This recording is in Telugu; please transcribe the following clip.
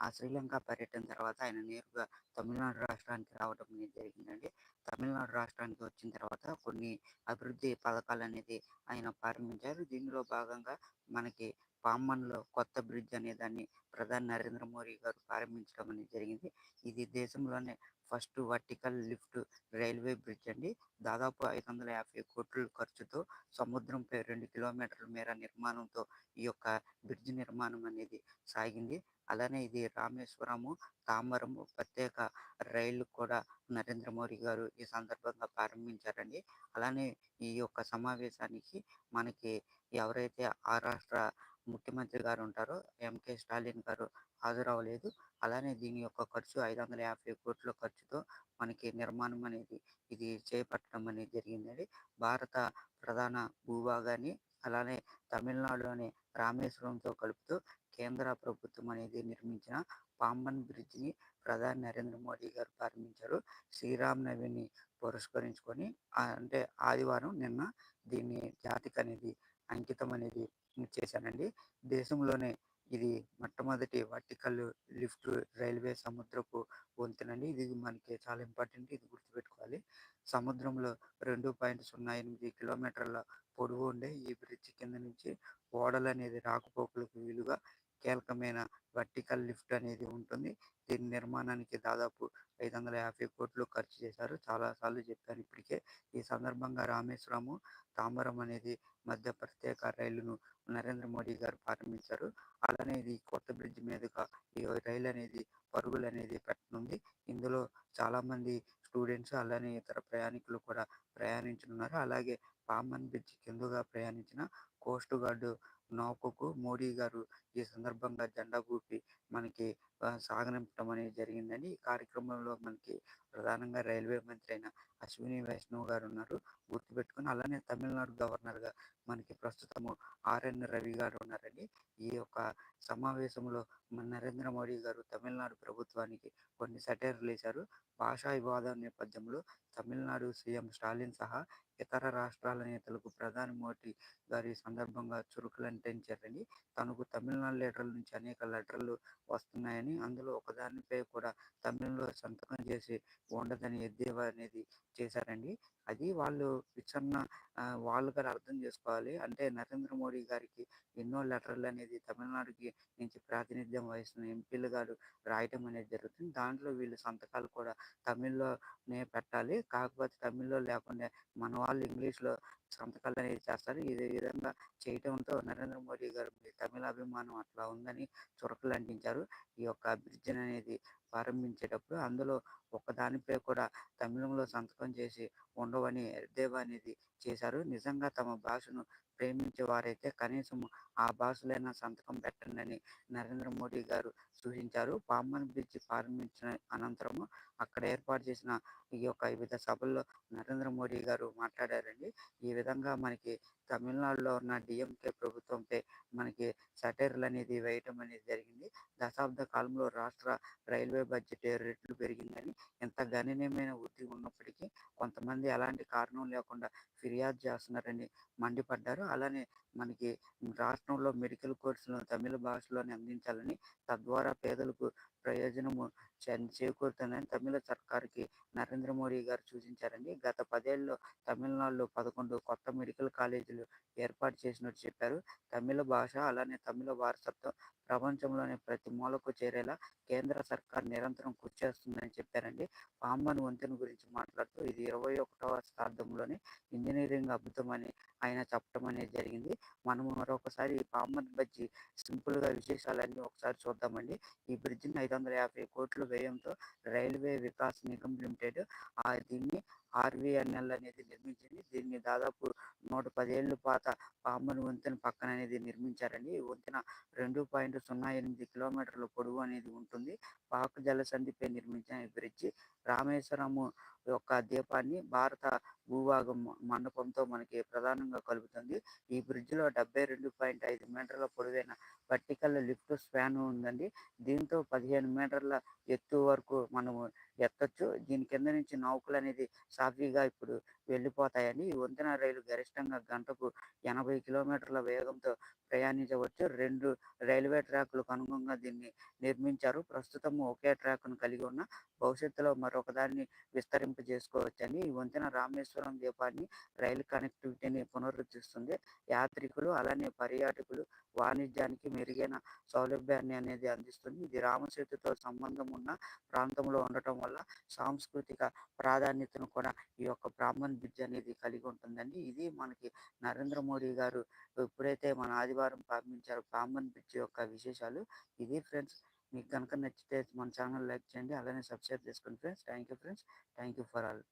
ఆ శ్రీలంక పర్యటన తర్వాత ఆయన నేరుగా తమిళనాడు రాష్ట్రానికి రావడం అనేది జరిగిందండి. తమిళనాడు రాష్ట్రానికి వచ్చిన తర్వాత కొన్ని అభివృద్ధి పథకాలు అనేది ఆయన ప్రారంభించారు. దీనిలో భాగంగా మనకి పామ్మన్లో కొత్త బ్రిడ్జ్ అనే దాన్ని ప్రధాని నరేంద్ర మోడీ గారు ప్రారంభించడం అనేది జరిగింది. ఇది దేశంలోనే first vertical lift railway bridge అండి. దాదాపు ఐదు వందల యాభై కోట్ల ఖర్చుతో సముద్రంపై రెండు కిలోమీటర్ల మేర నిర్మాణంతో ఈ యొక్క బ్రిడ్జ్ నిర్మాణం అనేది సాగింది. అలానే ఇది రామేశ్వరము తామరము ప్రత్యేక రైలు కూడా నరేంద్ర మోడీ గారు ఈ సందర్భంగా ప్రారంభించారండి. అలానే ఈ యొక్క సమావేశానికి మనకి ఎవరైతే ఆ రాష్ట్ర ముఖ్యమంత్రి గారు ఉంటారో ఎంకే స్టాలిన్ గారు హాజరవ్వలేదు. అలానే దీని యొక్క ఖర్చు ఐదు వందల యాభై కోట్ల ఖర్చుతో మనకి నిర్మాణం అనేది ఇది చేపట్టడం అనేది జరిగిందండి. భారత ప్రధాన భూభాగాన్ని అలానే తమిళనాడులోని రామేశ్వరంతో కలుపుతూ కేంద్ర ప్రభుత్వం అనేది నిర్మించిన పాంబన్ బ్రిడ్జిని ప్రధాని నరేంద్ర మోడీ గారు ప్రారంభించారు. శ్రీరామ్ నవిని పురస్కరించుకొని అంటే ఆదివారం నిన్న దీన్ని జాతికి అనేది అంకితం అనేది చేశానండి. దేశంలోనే ఇది మొట్టమొదటి వర్టికల్ లిఫ్ట్ రైల్వే సముద్రపు వంతెనండి. ఇది మనకి చాలా ఇంపార్టెంట్ ఇది గుర్తుపెట్టుకోవాలి. సముద్రంలో రెండు పాయింట్ సున్నా ఎనిమిది కిలోమీటర్ల పొడవు ఉండే ఈ బ్రిడ్జ్ కింద నుంచి ఓడలు అనేది రాకపోకలకు వీలుగా కీలకమైన వర్టికల్ లిఫ్ట్ అనేది ఉంటుంది. దీని నిర్మాణానికి దాదాపు ఐదు వందల యాభై కోట్లు ఖర్చు చేశారు. చాలా సార్లు చెప్పాను ఇప్పటికే. ఈ సందర్భంగా రామేశ్వరము తాంబరం అనేది మధ్య ప్రత్యేక రైలును నరేంద్ర మోడీ గారు ప్రారంభించారు. అలానే ఇది కొత్త బ్రిడ్జ్ మీదుగా ఈ రైలు అనేది పరుగులు అనేది పెట్టనుంది. ఇందులో చాలా మంది స్టూడెంట్స్ అలానే ఇతర ప్రయాణికులు కూడా ప్రయాణించనున్నారు. అలాగే పామన్ బ్రిడ్జ్ కిందుగా ప్రయాణించిన కోస్ట్ గార్డు నౌకకు మోడీ గారు ఈ సందర్భంగా జెండా ఊపి మనకి సాగనింపడం అనేది జరిగిందని ఈ కార్యక్రమంలో మనకి ప్రధానంగా రైల్వే మంత్రి అయిన అశ్విని వైష్ణవ్ గారు ఉన్నారు. గుర్తుపెట్టుకుని అలానే తమిళనాడు గవర్నర్గా మనకి ప్రస్తుతము ఆర్ఎన్ రవి గారు ఉన్నారండి. ఈ యొక్క సమావేశంలో మన నరేంద్ర మోడీ గారు తమిళనాడు ప్రభుత్వానికి కొన్ని సెటైర్లు వేశారు. భాషా వివాదం నేపథ్యంలో తమిళనాడు సీఎం స్టాలిన్ సహా ఇతర రాష్ట్రాల నేతలకు ప్రధాని మోడీ గారి సందర్భంగా చురుకులంటించారని తనకు తమిళనాడు లీడర్ల నుంచి అనేక లెటర్లు వస్తున్నాయని అందులో ఒకదానిపై కూడా తమిళంలో సంతకం చేసి ఉండదని ఎద్దేవా అనేది చేశారండి. అది వాళ్ళు విచరణ వాళ్ళు కూడా అర్థం చేసుకోవాలి. అంటే నరేంద్ర మోడీ గారికి ఎన్నో లెటర్లు అనేది తమిళనాడుకి నుంచి ప్రాతినిధ్యం వహిస్తున్న ఎంపీలు గారు రాయటం అనేది జరుగుతుంది. దాంట్లో వీళ్ళు సంతకాలు కూడా తమిళ్ళోనే పెట్టాలి. కాకపోతే తమిళ్ళో లేకుండా మన వాళ్ళు ఇంగ్లీష్లో సంతకాలు అనేది చేస్తారు. ఇదే విధంగా చేయటంతో నరేంద్ర మోడీ గారు తమిళ అభిమానం అట్లా ఉందని చురకలు అంటించారు ఈ యొక్క బ్రిడ్జ్ అనేది ప్రారంభించేటప్పుడు అందులో ఒకదానిపై కూడా తమిళంలో సంతకం చేసి ఉండవని ఎద్దేవా అనేది చేశారు. నిజంగా తమ భాషను ప్రేమించే వారైతే కనీసం ఆ భాషలైనా సంతకం పెట్టండి నరేంద్ర మోడీ గారు సూచించారు. పాంబన్ బ్రిడ్జ్ ప్రారంభించిన అనంతరము అక్కడ ఏర్పాటు చేసిన ఈ యొక్క వివిధ సభల్లో నరేంద్ర మోడీ గారు మాట్లాడారండి. ఈ విధంగా మనకి తమిళనాడులో ఉన్న డిఎంకే ప్రభుత్వంపై మనకి సటైర్లు అనేది వేయటం అనేది జరిగింది. దశాబ్ద కాలంలో రాష్ట్ర రైల్వే బడ్జెట్ రెట్లు పెరిగిందని ఎంత గణనీయమైన వృద్ధి ఉన్నప్పటికీ కొంతమంది ఎలాంటి కారణం లేకుండా ఫిర్యాదు చేస్తున్నారని మండిపడ్డారు. అలానే మనకి రాష్ట్రంలో మెడికల్ కోర్సులను తమిళ భాషలోనే అందించాలని తద్వారా పేదలకు ప్రయోజనము చేకూరుతుందని తమిళ సర్కార్కి నరేంద్ర మోడీ గారు సూచించారండి. గత పదేళ్ళలో తమిళనాడులో పదకొండు కొత్త మెడికల్ కాలేజీలు ఏర్పాటు చేసినట్టు చెప్పారు. తమిళ భాష అలానే తమిళ వారసత్వం ప్రపంచంలోని ప్రతి మూలకు చేరేలా కేంద్ర సర్కార్ నిరంతరం కృషి చేస్తుందని చెప్పారండి. పాంబన్ వంతెన గురించి మాట్లాడుతూ ఇది ఇరవై ఒకటవ శతాబ్దంలోని ఇంజనీరింగ్ అద్భుతమని ఆయన చెప్పడం అనేది జరిగింది. మనము మరొకసారి పాంబన్ బజ్జి సింపుల్గా విశేషాలన్నీ ఒకసారి చూద్దామండి. ఈ బ్రిడ్జిని ఐదు వందల యాభై కోట్ల వ్యయంతో రైల్వే వికాస్ నిగమ్ లిమిటెడ్ దీన్ని ఆర్వీఎన్ఎల్ అనేది నిర్మించింది. దీన్ని దాదాపు నూట పదేళ్ళు పాత పాంబన్ వంతెన పక్కన అనేది నిర్మించారండి ఈ వంతెన రెండు పాయింట్ సున్నా ఎనిమిది కిలోమీటర్ల పొడవు అనేది ఉంటుంది. పాక్ జలసంధిపై నిర్మించిన ఈ బ్రిడ్జి రామేశ్వరము యొక్క దీపాన్ని భారత భూభాగం మండపంతో మనకి ప్రధానంగా కలుపుతుంది. ఈ బ్రిడ్జిలో డెబ్బై రెండు పాయింట్ ఐదు మీటర్ల పొడవైన వర్టికల్ లిఫ్ట్ స్పాన్ ఉందండి. దీంతో పదిహేను మీటర్ల ఎత్తు వరకు మనము ఎత్తచ్చు. దీని కింద నుంచి నౌకలు అనేది సాఫీగా ఇప్పుడు వెళ్ళిపోతాయని ఈ వంతెన రైలు గరిష్టంగా గంటకు ఎనభై కిలోమీటర్ల వేగంతో ప్రయాణించవచ్చు రెండు రైల్వే ట్రాకులకు అనుగుణంగా దీన్ని నిర్మించారు. ప్రస్తుతం ఒకే ట్రాక్ను కలిగి ఉన్న భవిష్యత్తులో మరొకదాన్ని విస్తరింపజేసుకోవచ్చని ఈ వంతెన రామేశ్వరం ద్వీపాన్ని రైలు కనెక్టివిటీని పునరుద్ధరిస్తుంది. యాత్రికులు అలానే పర్యాటకులు వాణిజ్యానికి మెరుగైన సౌలభ్యాన్ని అనేది అందిస్తుంది. ఇది రామసేతుతో సంబంధం ఉన్న ప్రాంతంలో ఉండటం వల్ల సాంస్కృతిక ప్రాధాన్యతను కూడా ఈ యొక్క బ్రాహ్మణ్ బ్రిడ్జ్ అనేది కలిగి ఉంటుందండి. ఇది మనకి నరేంద్ర మోడీ గారు ఎప్పుడైతే మన ఆదివారం శనివారం ప్రారంభించారు. పాంబన్ బ్రిడ్జ్ యొక్క విశేషాలు ఇది ఫ్రెండ్స్. మీకు కనుక నచ్చితే మన ఛానల్ లైక్ చేయండి. అలానే సబ్స్క్రైబ్ చేసుకోండి friends. Thank you friends. Thank you for all.